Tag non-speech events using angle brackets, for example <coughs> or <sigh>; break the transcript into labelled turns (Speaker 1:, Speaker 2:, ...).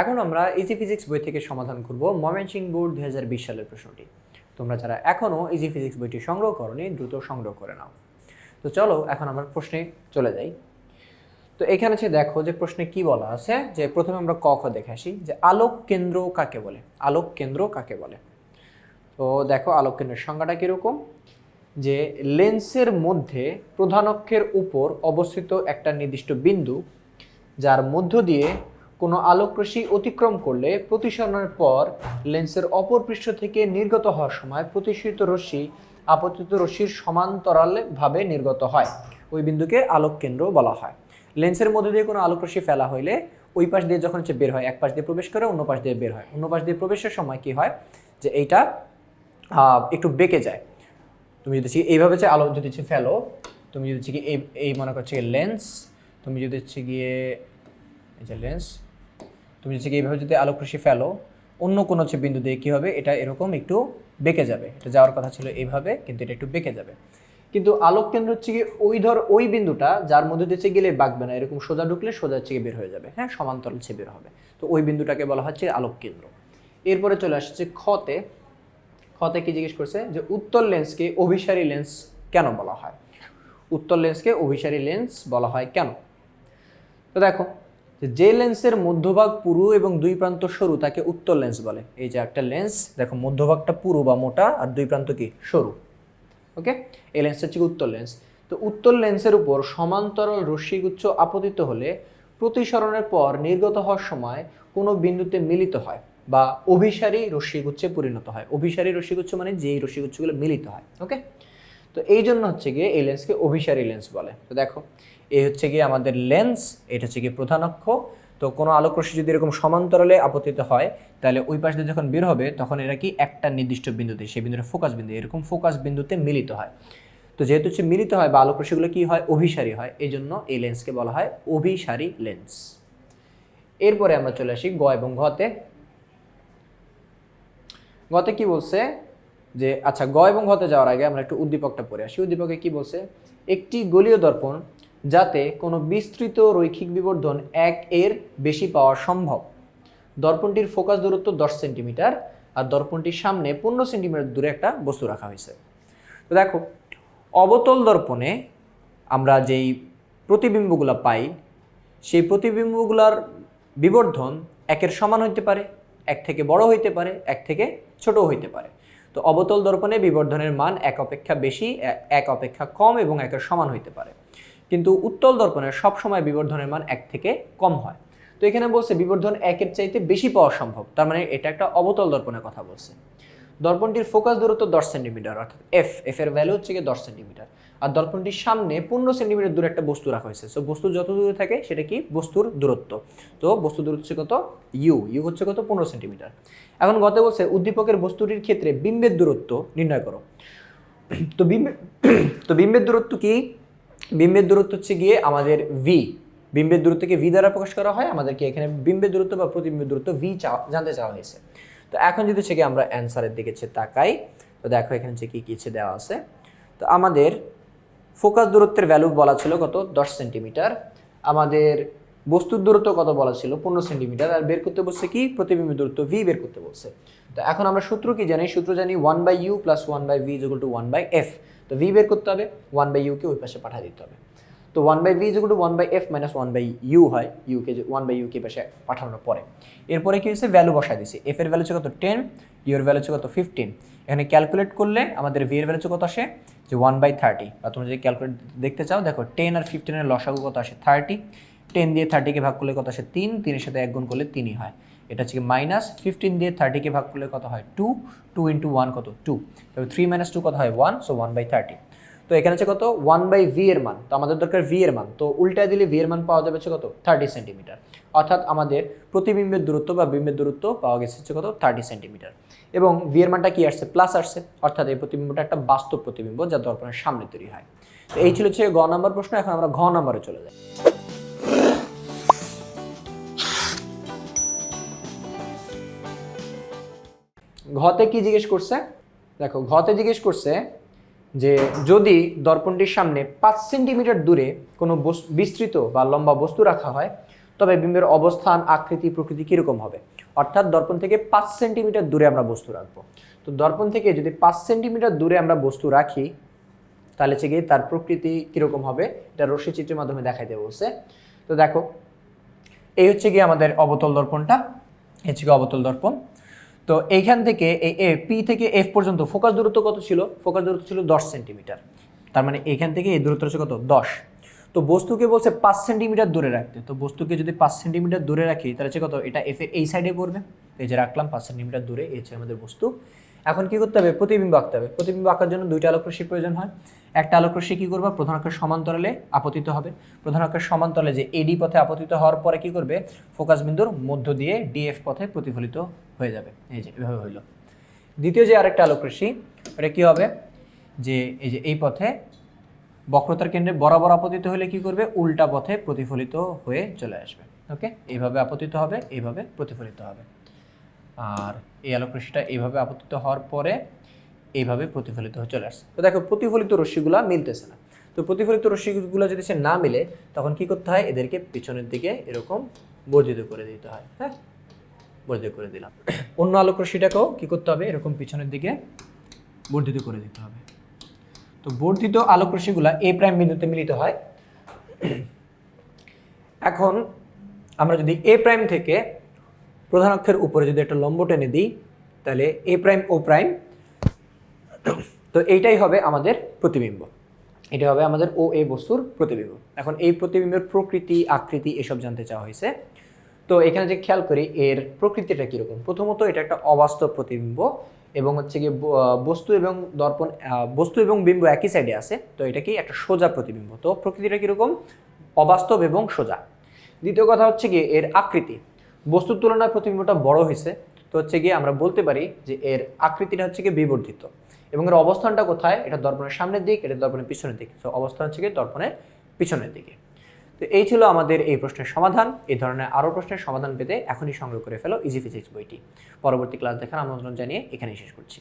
Speaker 1: এখন আমরা easy physics বই থেকে সমাধান করব ময়মনসিংহ বোর্ড দু হাজার বিশ সালের প্রশ্নটি। তোমরা যারা এখনও ইজি ফিজিক্স বইটি সংগ্রহ করনি, দ্রুত সংগ্রহ করে নাও। তো চলো, এখন আমরা প্রশ্নে চলে যাই। তো এখানে হচ্ছে দেখো যে প্রশ্নে কি বলা আছে, যে প্রথমে আমরা ক, খ দেখে আসি, যে আলোক কেন্দ্র কাকে বলে? আলোক কেন্দ্র কাকে বলে? তো দেখো, আলোক কেন্দ্রের সংজ্ঞাটা কীরকম? যে লেন্সের মধ্যে প্রধান অক্ষের উপর অবস্থিত একটা নির্দিষ্ট বিন্দু, যার মধ্য দিয়ে কোনো আলোকরশ্মি অতিক্রম করলে প্রতিসরণের পর লেন্সের অপর পৃষ্ঠ থেকে নির্গত হওয়ার সময় প্রতিসরিত রশ্মি আপতিত রশ্মির সমান্তরালভাবে নির্গত হয়। ওই বিন্দুকে আলোক কেন্দ্র বলা হয়। লেন্সের মধ্যে দিয়ে কোনো আলোকরশ্মি ফেলা হইলে ওই পাশ দিয়ে যখন হচ্ছে বের হয়, এক পাশ দিয়ে প্রবেশ করে, অন্য পাশ দিয়ে বের হয়। অন্য পাশ দিয়ে প্রবেশের সময় কি হয়? যে এইটা একটু বেঁকে যায়। তুমি যদি এইভাবে হচ্ছে আলো যদি ফেলো, তুমি যদি এই এই মনে করছে লেন্স, তুমি যদি হচ্ছে গিয়ে, এই যে লেন্স তুমি হচ্ছে কি এইভাবে যদি আলোক রশ্মি ফেলো, অন্য কোনো হচ্ছে বিন্দু দিয়ে কী হবে? এটা এরকম একটু বেঁকে যাবে। এটা যাওয়ার কথা ছিল এইভাবে, কিন্তু এটা একটু বেঁকে যাবে। কিন্তু আলোক কেন্দ্র হচ্ছে কি ওই ধর ওই বিন্দুটা যার মধ্যে দিয়ে গেলে বাঁকবে না। এরকম সোজা ঢুকলে সোজা হচ্ছে বের হয়ে যাবে। হ্যাঁ সমান্তরাল হচ্ছে বের হবে। তো ওই বিন্দুটাকে বলা হচ্ছে আলোক কেন্দ্র। এরপরে চলে আসছে খতে খতে কি জিজ্ঞেস করছে? যে উত্তর লেন্সকে অভিসারী লেন্স কেন বলা হয়? উত্তর লেন্সকে অভিসারী লেন্স বলা হয় কেন? তো দেখো যে লেন্সের মধ্যভাগ পুরু এবং দুই প্রান্ত সরু তাকে উত্তর লেন্স বলে। এই যে একটা লেন্স, দেখো মধ্যভাগটা পুরু বা মোটা আর দুই প্রান্ত কি? সরু। ওকে? এই লেন্সটা হচ্ছে উত্তর লেন্স। তো উত্তর লেন্সের উপর সমান্তরাল রশ্মিগুচ্ছ আপতিত হলে প্রতিসরণের পর নির্গত হওয়ার সময় কোনো বিন্দুতে মিলিত হয় বা অভিসারী রশ্মিগুচ্ছে পরিণত হয়। অভিসারী রশ্মিগুচ্ছ মানে যেই রশ্মিগুচ্ছগুলো মিলিত হয়। ওকে? তো এই জন্য হচ্ছে গিয়ে এই লেন্সকে অভিসারী লেন্স বলে। তো দেখো এই হচ্ছে গিয়ে আমাদের লেন্স এটা হচ্ছে গিয়ে প্রধান অক্ষ। তো কোনো আলোক রশ্মি যদি এরকম সমান্তরালে আপতিত হয়, তাহলে ওই পাশ দিয়ে যখন বের হবে, তখন এরা কি একটা নির্দিষ্ট বিন্দুতে, সেই বিন্দুটা ফোকাস বিন্দু, এরকম ফোকাস বিন্দুতে মিলিত হয়। তো যেহেতু হচ্ছে মিলিত হয় বা আলোক রশ্মিগুলো কি হয়? অভিসারী হয় এই জন্য এই লেন্সকে বলা হয় অভিসারী লেন্স এরপরে আমরা চলে আসি গ এবং ঘতে। গতে কি বলছে? যে আচ্ছা গ এবং ঘতে যাওয়ার আগে আমরা একটু উদ্দীপকটা পড়ে আসি। উদ্দীপকে কি বলছে? একটি গলীয় দর্পণ যাতে কোনো বিস্তৃত রৈখিক বিবর্ধন এক এর বেশি পাওয়া সম্ভব। দর্পণটির ফোকাস দূরত্ব দশ সেন্টিমিটার আর দর্পণটির সামনে পনেরো সেন্টিমিটার দূরে একটা বস্তু রাখা হয়েছে। তো দেখো, অবতল দর্পণে আমরা যেই প্রতিবিম্বগুলো পাই, সেই প্রতিবিম্বগুলার বিবর্ধন একের সমান হইতে পারে, এক থেকে বড় হইতে পারে, এক থেকে ছোট হইতে পারে। তো অবতল দর্পণে বিবর্ধনের মান এক অপেক্ষা বেশি এক অপেক্ষা কম এবং একের সমান হইতে পারে। কিন্তু উত্তল দর্পণে সবসময় বিবর্ধনের মান এক থেকে কম হয়। তো এখানে বলছে বিবর্ধন একের চাইতে বেশি পাওয়া সম্ভব, তার মানে এটা একটা অবতল দর্পণের কথা বলছে। দর্পণটির ফোকাস দূরত্ব দশ সেন্টিমিটার, অর্থাৎ এফ এফ এর ভ্যালু হচ্ছে গিয়ে দশ সেন্টিমিটার। আর দর্পণটির সামনে পনেরো সেন্টিমিটার দূরে একটা বস্তু রাখা হয়েছে। সো বস্তু যত দূরে থাকে, সেটা কি? বস্তুর দূরত্ব। তো বস্তু দূরত্ব হচ্ছে কত? ইউ ইউ হচ্ছে কত? পনেরো সেন্টিমিটার। এখন গতে বলছে উদ্দীপকের বস্তুটির ক্ষেত্রে বিম্বের দূরত্ব নির্ণয় করো। তো বিম্বে <coughs> তো বিম্বের দূরত্ব কি? বিম্বের দূরত্ব হচ্ছে গিয়ে আমাদের ভি বিম্বের দূরত্বকে ভি দ্বারা প্রকাশ করা হয়, আমাদেরকে এখানে বিম্বের দূরত্ব বা প্রতিবিম্বের দূরত্ব ভি চাওয়া জানতে চাওয়া হয়েছে। তো এখন যদি হচ্ছে আমরা অ্যান্সারের দিকে হচ্ছে তাকাই, তো দেখো এখানে হচ্ছে কী, কি হচ্ছে দেওয়া আছে। তো আমাদের ফোকাস দূরত্বের ভ্যালু বলা ছিল কত? দশ সেন্টিমিটার আমাদের বস্তুর দূরত্ব কত বলা ছিল? পনেরো সেন্টিমিটার আর বের করতে বলছে কি? প্রতিবিম্ব দূরত্ব ভি বের করতে বলছে। তো এখন আমরা সূত্র কি জানি? সূত্র জানি one by u plus one by v equal to one by f তো ভি বের করতে হবে ওয়ান বাই ইউকে ওই পাশে পাঠিয়ে দিতে হবে। তো one by v to one by f minus one by u হয় ইউকে ওয়ান বাই ইউকে পাশে পাঠানোর পরে। এরপরে কি হচ্ছে ভ্যালু বসায় দিছি এফ এর ভ্যালু হচ্ছে কত? টেন ইউ এর ভ্যালু হচ্ছে কত? ফিফটিন এখানে ক্যালকুলেট করলে আমাদের ভি এর ভ্যালু কত আসে? যে ওয়ান বাই থার্টি বা তুমি যদি ক্যালকুলেট দেখতে চাও, দেখো টেন আর ফিফটিনের লসাগু কত আসে? থার্টি টেন দিয়ে থার্টিকে ভাগ করলে কত আসে? তিন। তিনের সাথে এক গুণ করলে তিনই হয়। এটা হচ্ছে মাইনাস ফিফটিন দিয়ে থার্টিকে ভাগ করলে কত হয়? টু টু ইন্টু ওয়ান কত? টু তবে থ্রি মাইনাস টু কত হয়? One so one by thirty তো এখানে হচ্ছে কত? ওয়ান বাই ভি এর মান। তো আমাদের দরকার ভি এর মান। তো উল্টায় দিলে ভি এর মান পাওয়া যাবে হচ্ছে কত? থার্টি সেন্টিমিটার অর্থাৎ আমাদের প্রতিবিম্বের দূরত্ব বা বিম্বের দূরত্ব পাওয়া গেছে হচ্ছে কত? থার্টি সেন্টিমিটার এবং ভি এর মানটা কি আসছে? প্লাস আসছে। অর্থাৎ এই প্রতিবিম্বটা একটা বাস্তব প্রতিবিম্ব যা দর্পণের সামনে তৈরি হয়। তো এই ছিল হচ্ছে গ নম্বর প্রশ্ন। এখন আমরা ঘ নম্বরে চলে যাই। ঘতে কি জিজ্ঞেস করছে? দেখো, ঘতে জিজ্ঞেস করছে যে যদি দর্পণটির সামনে পাঁচ সেন্টিমিটার দূরে কোনো বস- বিস্তৃত বা লম্বা বস্তু রাখা হয়, তবে বিম্বের অবস্থান, আকৃতি, প্রকৃতি কীরকম হবে? অর্থাৎ দর্পণ থেকে পাঁচ সেন্টিমিটার দূরে আমরা বস্তু রাখব। তো দর্পণ থেকে যদি পাঁচ সেন্টিমিটার দূরে আমরা বস্তু রাখি, তাহলে হচ্ছে গিয়ে তার প্রকৃতি কীরকম হবে? এটা রশ্মি চিত্রের মাধ্যমে দেখাইতে বলছে। তো দেখো, এই হচ্ছে গিয়ে আমাদের অবতল দর্পণটা। হচ্ছে গিয়ে অবতল দর্পণ। তো এইখান থেকে এই এ পি থেকে এফ পর্যন্ত ফোকাস দূরত্ব কত ছিল? ফোকাস দূরত্ব ছিল দশ সেন্টিমিটার তার মানে এইখান থেকে এই দূরত্ব হচ্ছে কত? দশ। তো বস্তুকে বলছে পাঁচ সেন্টিমিটার দূরে রাখতে। তো বস্তুকে যদি পাঁচ সেন্টিমিটার দূরে রাখি, তাহলে হচ্ছে কত? এটা এফ এর এই সাইডে পড়বে। এই যে রাখলাম, পাঁচ সেন্টিমিটার দূরে, এই হচ্ছে আমাদের বস্তু। এখন কি করতে হবে? প্রতিবিম্ব আঁকতে হবে। প্রতিবিম্ব আঁকার জন্য দুইটা আলোক রশ্মির প্রয়োজন হয়। একটা আলোক রশ্মি কি করবে? প্রধান আকার সমান্তরালে আপতিত হবে। প্রধান আকার সমান্তরালে যে এডি পথে আপতিত হওয়ার পরে কি করবে? ফোকাস বিন্দুর মধ্য দিয়ে ডিএফ পথে প্রতিফলিত হয়ে যাবে। এই যে, এভাবে হইল দ্বিতীয় যে আরেকটা আলোক রশ্মি এটা কি হবে? যে, এই যে এই পথে বক্রতার কেন্দ্রে বরাবর আপতিত হলে কি করবে? উল্টা পথে প্রতিফলিত হয়ে চলে আসবে। ওকে। এইভাবে আপতিত হবে এইভাবে প্রতিফলিত হবে। আর এই আলোক রশ্মিটা এইভাবে আপতিত হওয়ার পরে এইভাবে প্রতিফলিত হয়ে চলে আসছে। তো দেখো প্রতিফলিত রশ্মিগুলো মিলতেছে না। তো প্রতিফলিত রশ্মিগুলো যদি সে না মিলে তখন কি করতে হয়? এদেরকে পিছনের দিকে এরকম বর্ধিত করে দিতে হয়। হ্যাঁ? বর্ধিত করে দিলাম। অন্য আলোক রশ্মিটাকেও কি করতে হবে? এরকম পিছনের দিকে বর্ধিত করে দিতে হবে। তো বর্ধিত আলোক রশ্মিগুলা এ প্রাইম বিন্দুতে মিলিত হয়। এখন আমরা যদি এ প্রাইম থেকে প্রধান অক্ষের উপরে যদি একটা লম্ব টেনে দিই, তাহলে এ প্রাইম ও প্রাইম তো এইটাই হবে আমাদের প্রতিবিম্ব। এটা হবে আমাদের ও এ বস্তুর প্রতিবিম্ব। এখন এই প্রতিবিম্বের প্রকৃতি, আকৃতি এসব জানতে চাওয়া হয়েছে। তো এখানে যে খেয়াল করি, এর প্রকৃতিটা কীরকম? প্রথমত এটা একটা অবাস্তব প্রতিবিম্ব। এবং হচ্ছে গিয়ে বস্তু এবং দর্পণ বস্তু এবং বিম্ব একই সাইডে আছে, তো এটা কি একটা সোজা প্রতিবিম্ব। তো প্রকৃতিটা কীরকম? অবাস্তব এবং সোজা। দ্বিতীয় কথা হচ্ছে গিয়ে এর আকৃতি। বস্তুর তুলনায় প্রতিবিম্বটা বড় হয়েছে, তো হচ্ছে গিয়ে আমরা বলতে পারি যে এর আকৃতিটা হচ্ছে গিয়ে বিবর্ধিত। এবং এর অবস্থানটা কোথায়? এটা দর্পণের সামনের দিক, এটা দর্পণের পিছনের দিক। তো অবস্থান হচ্ছে গিয়ে দর্পণের পিছনের দিকে। তো এই ছিল আমাদের এই প্রশ্নের সমাধান। এই ধরনের আরও প্রশ্নের সমাধান পেতে এখনই সংগ্রহ করে ফেলো ইজি ফিজিক্স বইটি। পরবর্তী ক্লাস দেখার আমন্ত্রণ জানিয়ে এখানেই শেষ করছি।